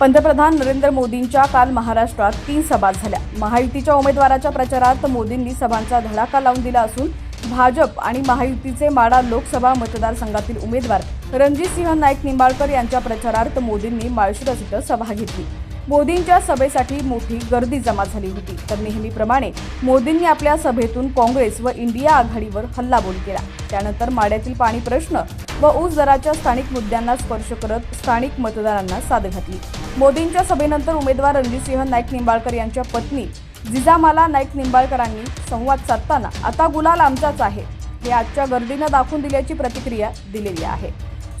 पंतप्रधान नरेंद्र मोदींच्या काल महाराष्ट्रात तीन सभा झाल्या. महायुतीच्या उमेदवाराच्या प्रचारात मोदींनी सभांचा धडाका लावून दिला असून भाजप आणि महायुतीचे माडा लोकसभा मतदारसंघातील उमेदवार रणजितसिंह नाईक निंबाळकर यांच्या प्रचारार्थ मोदींनी माळशिरस इथं सभा घेतली. मोदींच्या सभेसाठी मोठी गर्दी जमा झाली होती. तर नेहमीप्रमाणे मोदींनी आपल्या सभेतून काँग्रेस व इंडिया आघाडीवर हल्लाबोल केला. त्यानंतर माड्यातील पाणी प्रश्न व ऊस दराच्या स्थानिक मुद्द्यांना स्पर्श करत स्थानिक मतदारांना साद घातली. मोदींच्या सभेनंतर उमेदवार रणजितसिंह नाईक निंबाळकर यांच्या पत्नी जिजामाला नाईक निंबाळकरांनी संवाद साधताना आता गुलाल आमचाच आहे. हे आजच्या गर्दीनं दाखवून दिल्याची प्रतिक्रिया दिलेली आहे.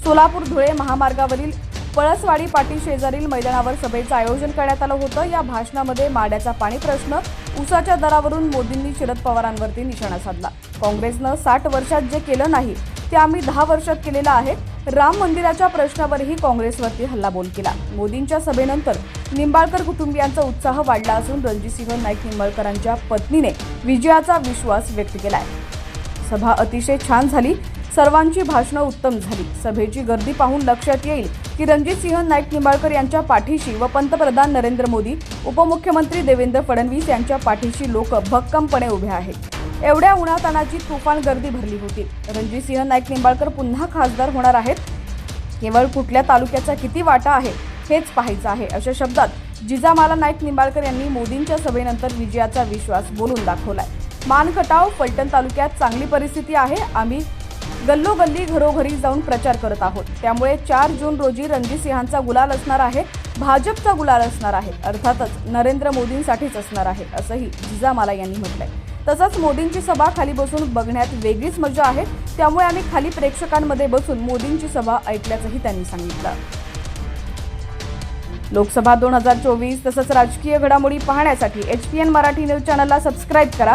सोलापूर धुळे महामार्गावरील पळसवाडी पाटी शेजारील मैदानावर सभेचं आयोजन करण्यात आलं होतं. या भाषणामध्ये माड्याचा पाणी प्रश्न उसाच्या दरावरून मोदींनी शरद पवारांवरती निशाणा साधला. काँग्रेसनं साठ वर्षात जे केलं नाही ते आम्ही दहा वर्षात केलेलं आहे. राम मंदिराच्या प्रश्नावरही काँग्रेसवरती हल्लाबोल केला. मोदींच्या सभेनंतर निंबाळकर कुटुंबियांचा उत्साह वाढला असून रणजितसिंह नाईक निंबाळकरांच्या पत्नीने विजयाचा विश्वास व्यक्त केलाय. सभा अतिशय छान झाली. सर्वांची भाषणं उत्तम झाली. सभेची गर्दी पाहून लक्षात येईल की रणजितसिंह नाईक निंबाळकर यांच्या पाठीशी व पंतप्रधान नरेंद्र मोदी उपमुख्यमंत्री देवेंद्र फडणवीस यांच्या पाठीशी लोक भक्कमपणे उभे आहेत. एवढ्या उन्हातानाची तुफान गर्दी भरली होती. रणजितसिंह नाईक निंबाळकर पुन्हा खासदार होणार आहेत? केवळ कुठल्या तालुक्याचा किती वाटा आहे हेच पाहायचं आहे. अशा शब्दात जिजामाला नाईक निंबाळकर यांनी मोदींच्या सभेनंतर विजयाचा विश्वास बोलून दाखवलाय. मानखटाव फलटण तालुक्यात चांगली परिस्थिती आहे. आम्ही गल्लोगल्ली घरोघरी जाऊन प्रचार करत आहोत. त्यामुळे चार जून रोजी रणजितसिंहांचा गुलाल असणार आहे भाजपचा गुलाल असणार आहे अर्थातच नरेंद्र मोदींसाठीच असणार आहे असंही जिजामाला यांनी म्हटलंय. तसंच मोदींची सभा खाली बसून बघण्यात वेगळीच मजा आहे. त्यामुळे आम्ही खाली प्रेक्षकांमध्ये बसून मोदींची सभा ऐकल्याचंही त्यांनी सांगितलं. लोकसभा दोन हजार चोवीस तसंच राजकीय घडामोडी पाहण्यासाठी H P N Marathi news चॅनलला सबस्क्राईब करा.